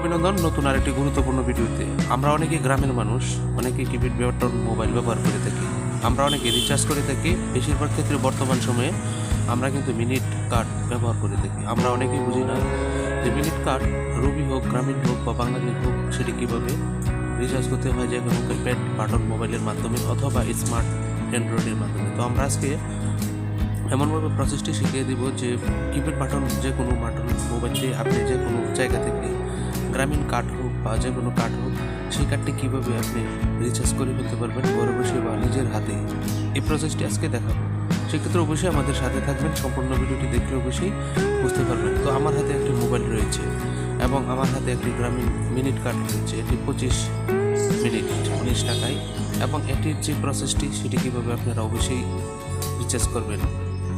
অভিনন্দন নতুন আরেকটি গুরুত্বপূর্ণ ভিডিওতে। আমরা অনেকে গ্রামের মানুষ অনেকে কিপ্যাড বাটন মোবাইল ব্যবহার করে থাকি। আমরা অনেকে রিচার্জ করে থাকি। বেশিরভাগ ক্ষেত্রে বর্তমান সময়ে আমরা কিন্তু মিনিট কার্ড ব্যবহার করে থাকি। আমরা অনেকে বুঝি না যে মিনিট কার্ড রবি হোক, গ্রামীণ হোক বা বাংলাদেশ হোক, সেটি কীভাবে রিচার্জ করতে হয় যে কোনো কিপ্যাড বাটন মোবাইলের মাধ্যমে অথবা স্মার্ট অ্যান্ড্রয়েডের মাধ্যমে। তো আমরা আজকে এমনভাবে প্রসেসটি শিখিয়ে দিব যে কিপ্যাড বাটন যে কোনো বাটন মোবাইল দিয়ে আপনি যে কোনো জায়গা থেকে গ্রামীণ কার্ড হোক বা যে কোনো কার্ড হোক, সেই কার্ডটি কীভাবে আপনি রিচার্জ করে ফেলতে পারবেন ঘরে বসে বা নিজের হাতে? এই প্রসেসটি আজকে দেখাবো। সেক্ষেত্রে অবশ্যই আমাদের সাথে থাকবেন, সম্পূর্ণ ভিডিওটি দেখলে অবশ্যই বুঝতে পারবেন। তো আমার হাতে একটি মোবাইল রয়েছে এবং আমার হাতে একটি গ্রামীণ মিনিট কার্ড রয়েছে, এটি পঁচিশ মিনিট, উনিশ টাকায়। এবং এটির যে প্রসেসটি সেটি কীভাবে আপনারা অবশ্যই রিচার্জ করবেন?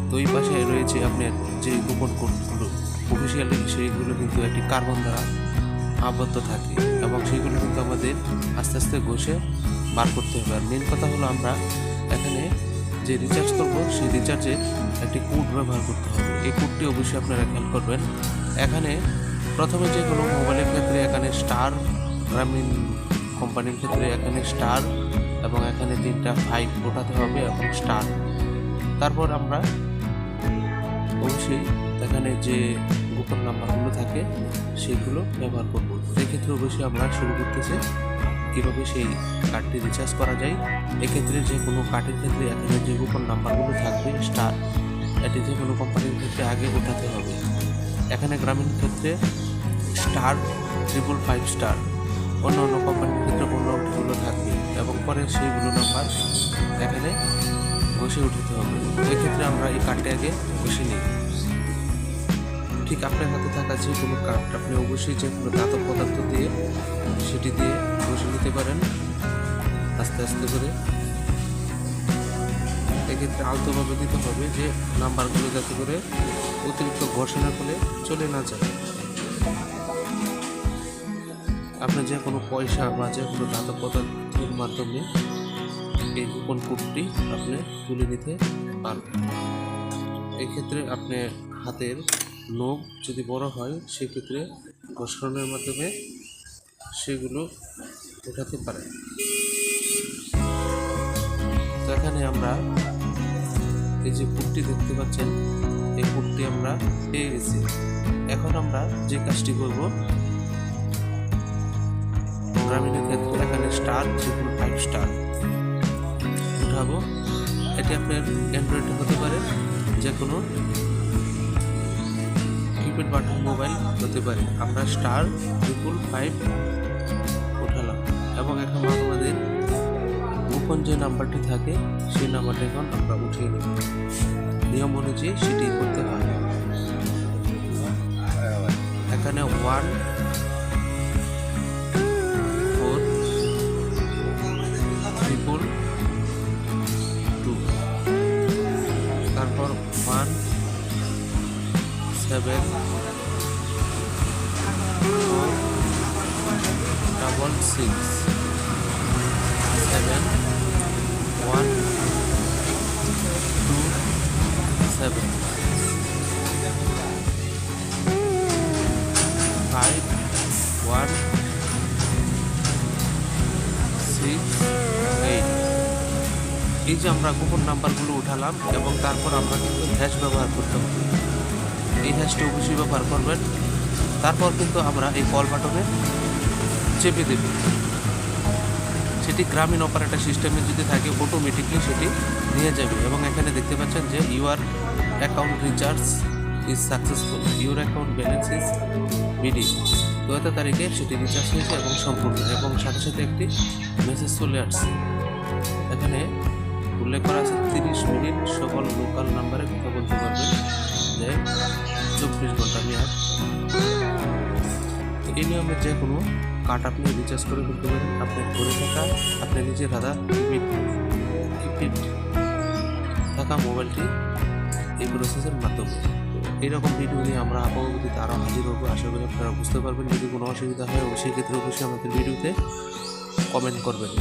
তো এই পাশে রয়েছে আপনার যে গোপন কোডগুলো অফিসিয়ালি সেইগুলো কিন্তু একটি কার্বন দ্বারা আবদ্ধ থাকে এবং সেগুলো কিন্তু আমাদের আস্তে আস্তে ঘষে বার করতে হবে। আর মেন কথা হলো আমরা এখানে যে রিচার্জ করব, সেই রিচার্জের একটি কোড ব্যবহার করতে হবে। এই কোডটি অবশ্যই আপনারা খেয়াল করবেন। এখানে প্রথমে যে কোনো মোবাইলের ক্ষেত্রে এখানে স্টার গ্রামীণ কোম্পানির ক্ষেত্রে এখানে স্টার এবং এখানে তিনটা ফাইভ ওঠাতে হবে এবং স্টার তারপর আমরা অবশ্যই এখানে যে গোপন নাম্বারগুলো থাকে, সেগুলো ব্যবহার করব। সেক্ষেত্রে অবশ্যই আমরা শুরু করতেছি। কীভাবে সেই কার্ডটি রিচার্জ করা যায়? এক্ষেত্রে যে কোনো কার্ডের ক্ষেত্রে এখানে যে গোপন নাম্বারগুলো থাকবে স্টার এটি যে কোনো কোম্পানির ক্ষেত্রে আগে ওঠাতে হবে। এখানে গ্রামীণ ক্ষেত্রে স্টার ট্রিপল ফাইভ স্টার অন্য অন্য কোম্পানির ক্ষেত্রে অন্য অঙ্কগুলো থাকবে এবং পরে সেইগুলো নাম্বার এখানে বসে উঠাতে হবে। এক্ষেত্রে আমরা এই কার্ডটি আগে বসে নিই। ঠিক আপনার হাতে থাকা যে কোনো কার্ড আপনি অবশ্যই যে কোনো দাতব পদার্থ দিয়ে সেটি দিয়ে বসে নিতে পারেন। আস্তে আস্তে করে। এক্ষেত্রে আলতোভাবে দিতে হবে যে নাম্বারগুলো যাতে করে অতিরিক্ত ঘর্ষণের ফলে চলে না যায়। আপনি যে কোনো পয়সা বা যে কোনো ধাতব পদার্থের মাধ্যমে এই কুপন কোডটি আপনি তুলে নিতে পারবেন। এক্ষেত্রে আপনি হাতের নখ যদি বড় হয়, সেক্ষেত্রে ঘর্ষণের মাধ্যমে সেগুলো উঠাতে পারেন তো এখানে আমরা এই যে কোডটি দেখতে পাচ্ছেন, এই কোডটি আমরা পেয়ে গেছি। এখন আমরা যে কাজটি করব গ্রামীণের ক্ষেত্রে এখানে স্টার যেগুলো ফাইভ স্টার উঠাবো। এটি আপনার অ্যান্ড্রয়েড হতে পারে যে কোনো কিপ্যাড বাটন মোবাইল হতে পারে। আমরা স্টার ট্রিপল ফাইভ উঠালাম। এবং এখন আমাদের গোপন যে নাম্বারটি থাকে, সেই নাম্বারটি এখন আমরা উঠিয়ে নেব। নিয়ম অনুযায়ী সেটি করতে হয় এখানে one seven double six seven one two seven five one six eight এই যে আমরা গোপন নাম্বারগুলো উঠালাম এবং তারপর আমরা কিন্তু হ্যাশ ব্যবহার করতে হবে। এই হ্যাশটি অবশ্যই ব্যবহার করবেন। তারপর কিন্তু আমরা এই কল বাটনে চেপে দেব। সেটি গ্রামীণ অপারেটর সিস্টেমে যদি থাকে অটোমেটিকলি সেটি নিয়ে যাবে। এবং এখানে দেখতে পাচ্ছেন যে your account recharge is successful. Your account balance is BD তো এত তারিখে সেটি রিচার্জ হয়েছে এবং সম্পূর্ণ। এবং সাথে সাথে একটি মেসেজ চলে আসছে। এখানে উল্লেখ করা আছে, তিরিশ মিনিট সকল লোকাল নাম্বারে কথা বলতে পারবেন। যে চব্বিশ ঘণ্টা মেয়াদ তো এই নিয়মে যে কোনো কার্ড আপনি রিচার্জ করে ফেলতে পারেন। আপনার ঘরে থাকা, আপনি নিজের কিপিড থাকা মোবাইলটি এই প্রসেসের মাধ্যমে। এইরকম ভিডিও নিয়ে আমরা পরবর্তীতে আরও হাজির হব। আশা করি আপনারা বুঝতে পারবেন যদি কোনো অসুবিধা হয়, অবশ্যই ক্ষেত্রে অবশ্যই আমাদের ভিডিওতে কমেন্ট করবেন।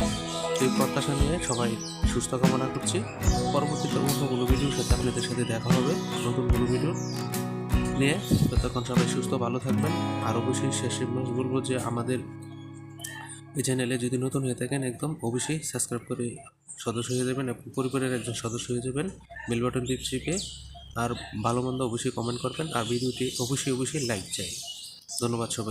এই প্রত্যাশা নিয়ে সবাই সুস্থ কামনা করছি। পরবর্তীতে অন্য কোনো ভিডিওর সাথে আপনাদের সাথে দেখা হবে। নতুন কোনো ভিডিও নিয়ে। ততক্ষণ সবাই সুস্থ, ভালো থাকবেন। আর অবশ্যই শেষে বলব যে আমাদের এই চ্যানেলে যদি নতুন হয়ে থাকেন একদম অবশ্যই সাবস্ক্রাইব করে সদস্য হয়ে যাবেন এবং পরিবারের একজন সদস্য হয়ে যাবেন বেল বাটনটি চেপে আর ভালো মন্দ অবশ্যই কমেন্ট করবেন। আর ভিডিওটি অবশ্যই অবশ্যই লাইক চাই। ধন্যবাদ সবাই